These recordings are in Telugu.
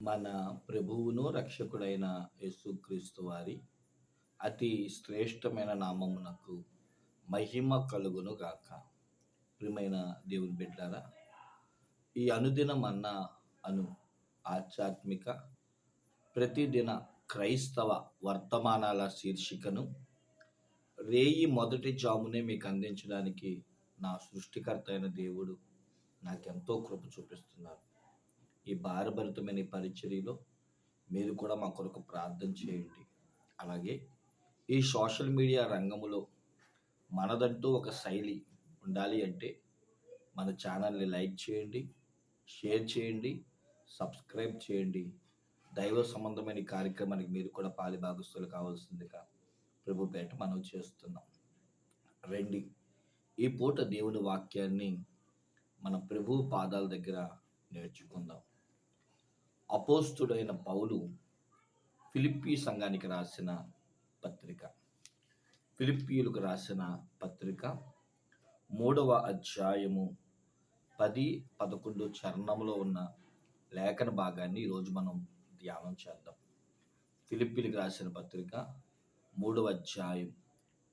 మన ప్రభువును రక్షకుడైన యేసుక్రీస్తు వారి అతి శ్రేష్టమైన నామమునకు మహిమ కలుగును గాక. ప్రియమైన దేవుని బిడ్డారా ఈ అనుదినం అన్న అను ఆధ్యాత్మిక ప్రతిదిన క్రైస్తవ వర్తమానాల శీర్షికను రేయి మొదటి జామునే మీకు అందించడానికి నా సృష్టికర్త అయిన దేవుడు నాకెంతో కృప చూపిస్తున్నారు. ఈ భారభరితమైన ఈ పరిచర్యలో మీరు కూడా మా కొరకు ప్రార్థన చేయండి. అలాగే ఈ సోషల్ మీడియా రంగంలో మనదంటూ ఒక శైలి ఉండాలి అంటే మన ఛానల్ని లైక్ చేయండి షేర్ చేయండి సబ్స్క్రైబ్ చేయండి. దైవ సంబంధమైన కార్యక్రమానికి మీరు కూడా పాలి భాగస్తులు కావాల్సిందిగా ప్రభుపేట మనం చేస్తున్నాం. రండి ఈ పూట దేవుని వాక్యాన్ని మన ప్రభు పాదాల దగ్గర నేర్చుకుందాం. అపోస్తుడైన పౌలు ఫిలిప్పీ సంఘానికి రాసిన పత్రిక. ఫిలిప్పీలకు రాసిన పత్రిక మూడవ అధ్యాయము పది పదకొండు చరణంలో ఉన్న లేఖన భాగాన్ని ఈరోజు మనం ధ్యానం చేద్దాం. ఫిలిప్పీలకు రాసిన పత్రిక మూడవ అధ్యాయం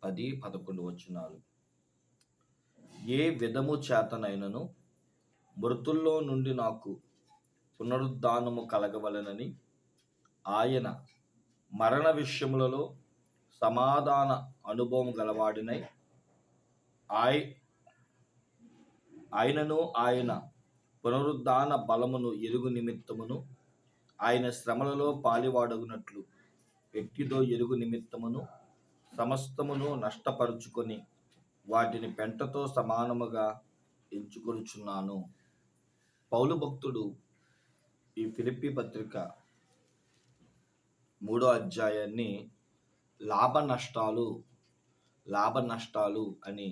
పది పదకొండు వచనాలు. ఏ విధము చేతనైనను మృతుల్లో నుండి నాకు పునరుద్ధానము కలగవలనని ఆయన మరణ విషయములలో సమాధాన అనుభవం గలవాడినై ఆయ ఆయనను ఆయన పునరుద్ధాన బలమును ఎరుగు నిమిత్తమును ఆయన శ్రమలలో పాలివాడగునట్లు ఎట్టిదో ఎరుగు నిమిత్తమును సమస్తమును నష్టపరుచుకొని వాటిని పెంటతో సమానముగా ఎంచుకొనుచున్నాను. పౌలు భక్తుడు ఈ ఫిలిప్పి పత్రిక మూడో అధ్యాయాన్ని లాభ నష్టాలు లాభ నష్టాలు అని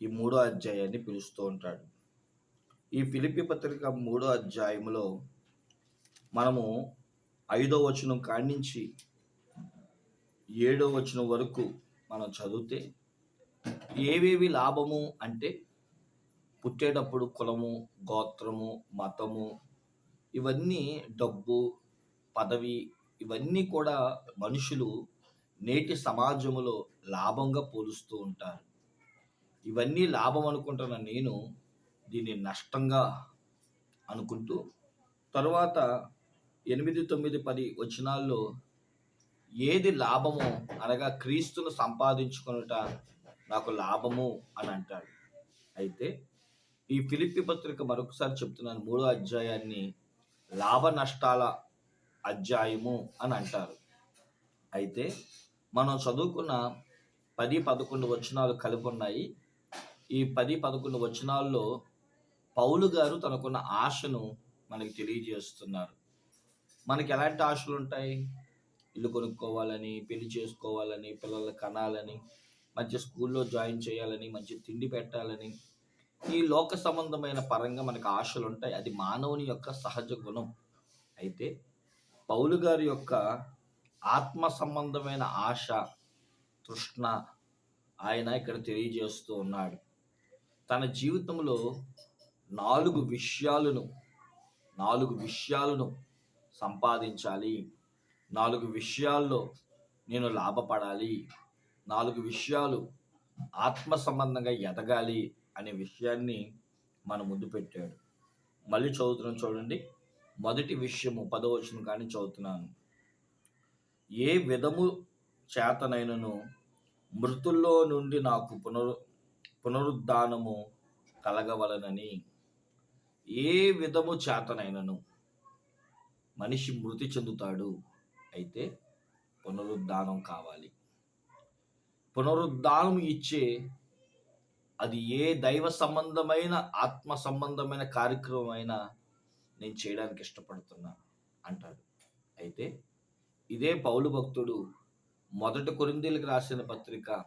ఈ మూడో అధ్యాయాన్ని పిలుస్తూ ఉంటాడు. ఈ ఫిలిప్పి పత్రిక మూడో అధ్యాయంలో మనము ఐదో వచనం కాణించి ఏడో వచనం వరకు మనం చదివితే ఏవేవి లాభము అంటే పుట్టేటప్పుడు కులము గోత్రము మతము ఇవన్నీ డబ్బు పదవి ఇవన్నీ కూడా మనుషులు నేటి సమాజంలో లాభంగా పోలుస్తూ ఉంటారు. ఇవన్నీ లాభం అనుకుంటున్న నేను దీన్ని నష్టంగా అనుకుంటూ తరువాత ఎనిమిది తొమ్మిది పది వచనాల్లో ఏది లాభము అనగా క్రీస్తును సంపాదించుకొనుట నాకు లాభము అని అంటాడు. అయితే ఈ ఫిలిప్పి పత్రిక మరొకసారి చెప్తున్నాను మూడో అధ్యాయాన్ని లాభ నష్టాల అధ్యాయము అని అంటారు. అయితే మనం చదువుకున్న పది పదకొండు వచనాలు కలిపి ఉన్నాయి ఈ పది పదకొండు వచనాల్లో పౌలు గారు తనకున్న ఆశను మనకి తెలియజేస్తున్నారు. మనకి ఎలాంటి ఆశలు ఉంటాయి? ఇల్లు కొనుక్కోవాలని పెళ్ళి చేసుకోవాలని పిల్లలు కనాలని మంచి స్కూల్లో జాయిన్ చేయాలని మంచి తిండి పెట్టాలని ఈ లోక సంబంధమైన పరంగా మనకు ఆశలు ఉంటాయి. అది మానవుని యొక్క సహజ గుణం. అయితే పౌలు గారి యొక్క ఆత్మ సంబంధమైన ఆశ తృష్ణ ఆయన ఇక్కడ తెలియజేస్తూ ఉన్నాడు. తన జీవితంలో నాలుగు విషయాలను నాలుగు విషయాలను సంపాదించాలి. నాలుగు విషయాల్లో నేను లాభపడాలి. నాలుగు విషయాలు ఆత్మ సంబంధంగా ఎదగాలి. అనే విషయాన్ని మన ముందు పెట్టాడు. మళ్ళీ చదువుతున్నాం చూడండి. మొదటి విషయము పదవచనం కానీ చదువుతున్నాను. ఏ విధము చేతనైనను మృతుల్లో నుండి నాకు పునరు పునరుద్ధానము కలగవలనని. ఏ విధము చేతనైనను మనిషి మృతి చెందుతాడు అయితే పునరుద్ధానం కావాలి. పునరుద్ధానం ఇచ్చే అది ఏ దైవ సంబంధమైన ఆత్మ సంబంధమైన కార్యక్రమం అయినా నేను చేయడానికి ఇష్టపడుతున్నా అంటాడు. అయితే ఇదే పౌలు భక్తుడు మొదటి కొరిందీలకు రాసిన పత్రిక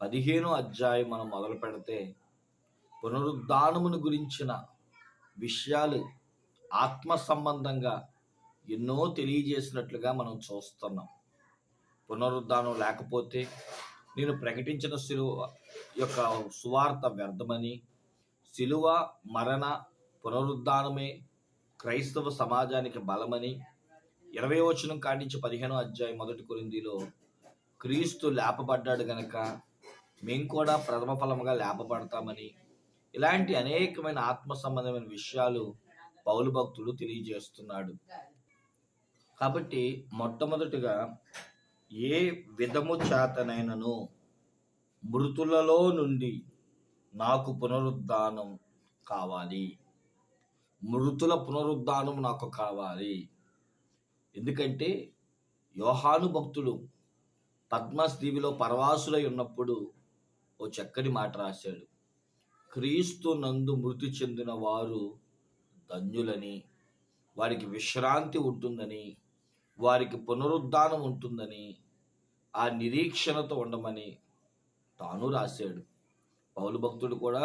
పదిహేనో అధ్యాయం మనం మొదలు పెడితే పునరుద్ధానమును గురించిన విషయాలు ఆత్మ సంబంధంగా ఎన్నో తెలియజేసినట్లుగా మనం చూస్తున్నాం. పునరుద్ధానం లేకపోతే నేను ప్రకటించిన శిలువ యొక్క సువార్త వ్యర్థమని శిలువ మరణ పునరుద్ధానమే క్రైస్తవ సమాజానికి బలమని ఇరవై వచనం కాడించి పదిహేనో అధ్యాయం మొదటి కొరిందిలో క్రీస్తు లేపబడ్డాడు గనక మేము కూడా ప్రథమ ఫలముగా లేపబడతామని ఇలాంటి అనేకమైన ఆత్మ సంబంధమైన విషయాలు పౌలు భక్తుడు తెలియజేస్తున్నాడు. కాబట్టి మొట్టమొదటిగా ఏ విధము చేతనైనను మృతులలో నుండి నాకు పునరుద్ధానం కావాలి. మృతుల పునరుద్ధానం నాకు కావాలి. ఎందుకంటే యోహాను భక్తుడు పద్మశ్రీవిలో పరవాసులై ఉన్నప్పుడు ఓ చక్కని మాట రాశాడు. క్రీస్తు నందు మృతి చెందిన వారు ధన్యులని వారికి విశ్రాంతి ఉంటుందని వారికి పునరుద్ధానం ఉంటుందని ఆ నిరీక్షణతో ఉండమని తాను రాశాడు. పౌలు భక్తుడు కూడా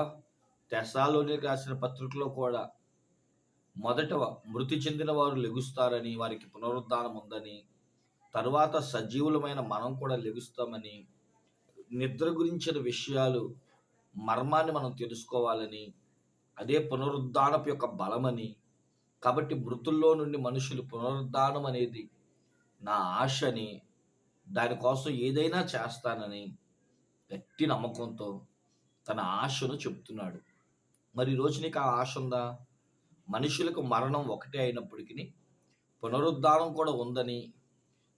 తెసాలోని రాసిన పత్రికలో కూడా మొదట మృతి చెందిన వారు లెగుస్తారని వారికి పునరుద్ధానం ఉందని తరువాత సజీవులమైన మనం కూడా లెగుస్తామని నిద్ర గురించిన విషయాలు మర్మాన్ని మనం తెలుసుకోవాలని అదే పునరుద్ధానపు యొక్క బలమని కాబట్టి మృతుల్లో నుండి మనుషులు పునరుద్ధానం అనేది నా ఆశని దానికోసం ఏదైనా చేస్తానని గట్టి నమ్మకంతో తన ఆశను చెప్తున్నాడు మరి ఈరోజు నీకు ఆ ఆశ ఉందా? మనుషులకు మరణం ఒకటే అయినప్పటికీ పునరుద్ధానం కూడా ఉందని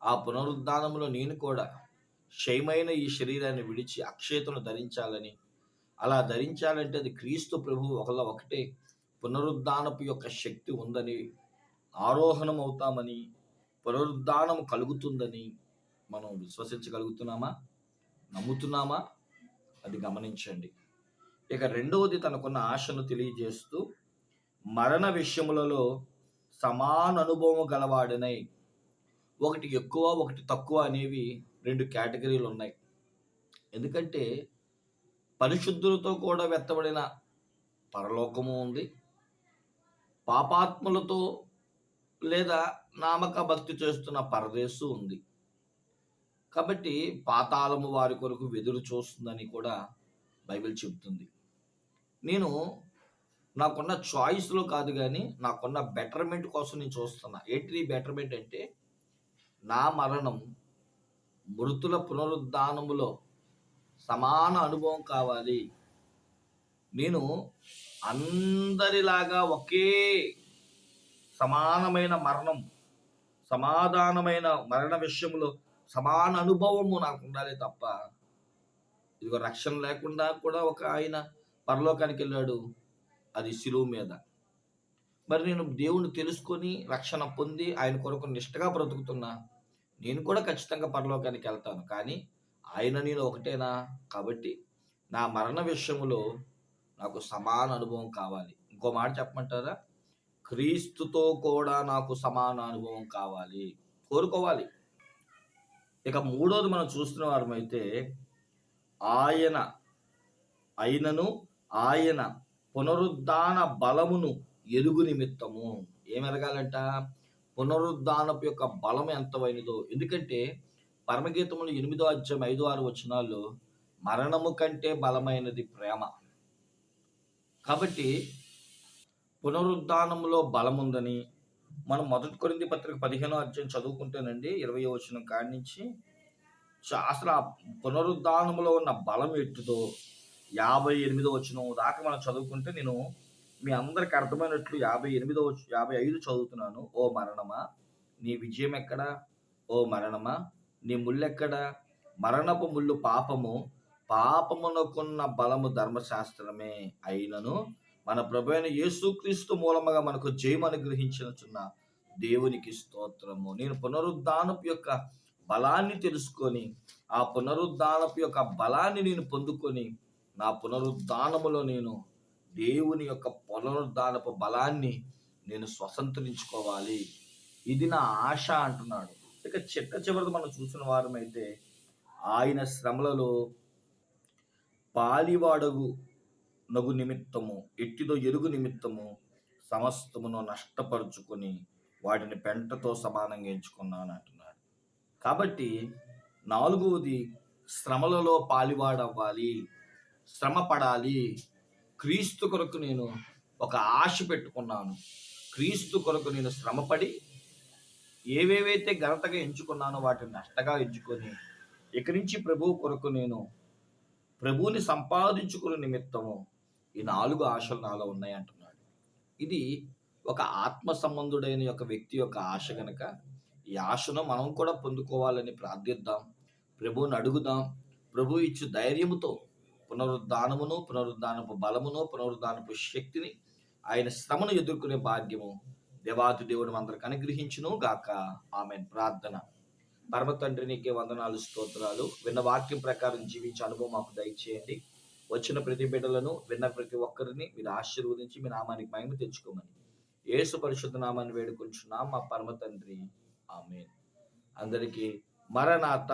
ఆ పునరుద్ధానంలో నేను కూడా క్షయమైన ఈ శరీరాన్ని విడిచి అక్షేతను ధరించాలని. అలా ధరించాలంటే అది క్రీస్తు ప్రభు ఒకళ్ళ ఒకటే పునరుద్ధానపు యొక్క శక్తి ఉందని ఆరోహణం అవుతామని పునరుద్ధానం కలుగుతుందని మనం విశ్వసించగలుగుతున్నామా? నమ్ముతున్నామా? అది గమనించండి. ఇక రెండవది తనకున్న ఆశను తెలియజేస్తూ మరణ విషయములలో సమాన అనుభవం గలవాడినై ఒకటి ఎక్కువ ఒకటి తక్కువ అనేవి రెండు కేటగిరీలు ఉన్నాయి. ఎందుకంటే పరిశుద్ధులతో కూడా వెత్తబడిన పరలోకము ఉంది. పాపాత్ములతో లేదా నామక భక్తి చేస్తున్న పరదేశు ఉంది. కాబట్టి పాతాళము వారి కొరకు వెదురు చూస్తుందని కూడా బైబిల్ చెబుతుంది. నేను నాకున్న చాయిస్లో కాదు కానీ నాకున్న బెటర్మెంట్ కోసం నేను చూస్తున్నా. ఏంటి బెటర్మెంట్ అంటే నా మరణం మృతుల పునరుద్ధానములో సమాన అనుభవం కావాలి. నేను అందరిలాగా ఒకే సమానమైన మరణం సమాధానమైన మరణ విషయంలో సమాన అనుభవము నాకు ఉండాలి తప్ప. ఇదిగో రక్షణ లేకుండా కూడా ఒక ఆయన పరలోకానికి వెళ్ళాడు. అది శిలువు మీద. మరి నేను దేవుణ్ణి తెలుసుకొని రక్షణ పొంది ఆయన కొరకు నిష్టగా బ్రతుకుతున్నా. నేను కూడా ఖచ్చితంగా పరలోకానికి వెళ్తాను. కానీ ఆయన నేను ఒకటేనా? కాబట్టి నా మరణ విషయంలో నాకు సమాన అనుభవం కావాలి. ఇంకో మాట చెప్పమంటారా? క్రీస్తుతో కూడా నాకు సమాన అనుభవం కావాలి. కోరుకోవాలి. ఇక మూడోది మనం చూస్తున్న వారమైతే ఆయన అయినను ఆయన పునరుద్ధాన బలమును ఎరుగు నిమిత్తము. ఏమెరగాలంట పునరుద్ధానపు యొక్క బలం ఎంతమైనదో ఎందుకంటే పరమగీతములు ఎనిమిదో అధ్యాయం ఐదో ఆరు వచనాల్లో మరణము కంటే బలమైనది ప్రేమ. కాబట్టి పునరుద్ధానంలో బలముందని మనం మొదటి కొరింది పత్రిక పదిహేనో అధ్యాయం చదువుకుంటేనండి ఇరవై వచనం కాడి నుంచి అసలు ఆ పునరుద్ధానంలో ఉన్న బలం ఎట్టుదో యాభై ఎనిమిదో వచనం దాకా మనం చదువుకుంటే నేను మీ అందరికి అర్థమైనట్లు యాభై ఎనిమిదో యాభై ఐదు చదువుతున్నాను. ఓ మరణమా? నీ విజయం ఎక్కడా? ఓ మరణమా? నీ ముళ్ళెక్కడా మరణపు ముళ్ళు పాపము. పాపమునకున్న బలము ధర్మశాస్త్రమే అయినను మన ప్రభు అయిన యేసుక్రీస్తు మూలముగా మనకు జయం అనుగ్రహించినచున్న దేవునికి స్తోత్రము. నేను పునరుద్ధానపు యొక్క బలాన్ని తెలుసుకొని ఆ పునరుద్ధానపు యొక్క బలాన్ని నేను పొందుకొని నా పునరుద్ధానములో నేను దేవుని యొక్క పునరుద్ధానపు బలాన్ని నేను స్వతంత్రించుకోవాలి. ఇది నా ఆశ అంటున్నాడు. ఇక చిట్ట చివరిది మనం చూసిన వారమైతే ఆయన శ్రమలలో పాలివాడగు నగు నిమిత్తము ఎట్టిదో ఎరుగు నిమిత్తము సమస్తమును నష్టపరుచుకొని వాటిని పెంటతో సమానంగా ఎంచుకున్నాను అంటున్నాడు. కాబట్టి నాలుగవది శ్రమలలో పాలివాడవ్వాలి శ్రమ పడాలి క్రీస్తు కొరకు నేను ఒక ఆశ పెట్టుకున్నాను. క్రీస్తు కొరకు నేను శ్రమపడి ఏవేవైతే ఘనతగా ఎంచుకున్నానో వాటిని నష్టగా ఎంచుకొని ఇక నుంచి ప్రభువు కొరకు నేను ప్రభువుని సంపాదించుకునే నిమిత్తము ఈ నాలుగు ఆశలు నాలో ఉన్నాయి అంటున్నాడు. ఇది ఒక ఆత్మ సంబంధుడైన యొక్క వ్యక్తి యొక్క ఆశ గనక ఈ ఆశను మనం కూడా పొందుకోవాలని ప్రార్థిద్దాం ప్రభువుని అడుగుదాం ప్రభు ఇచ్చు ధైర్యముతో పునరుద్ధానమును పునరుద్ధానపు బలమును పునరుద్ధానపు శక్తిని ఆయన శ్రమను ఎదుర్కొనే భాగ్యము దేవాతి దేవుడు అందరికి అనుగ్రహించును గాక. ఆమె ప్రార్థన. పరమ తండ్రి నీకే వందనాలు స్తోత్రాలు. విన్న వాక్యం ప్రకారం జీవించే అనుభవం మాకు దయచేయండి. వచ్చిన ప్రతి బిడ్డలను విన్న ప్రతి ఒక్కరిని మీరు ఆశీర్వదించి మీ నామానికి మహిమ తెచ్చుకోమని ఏసు పరిశుద్ధ నామాన్ని వేడుకుంటున్నాం మా పరమ తండ్రి. ఆమె అందరికీ మరణాత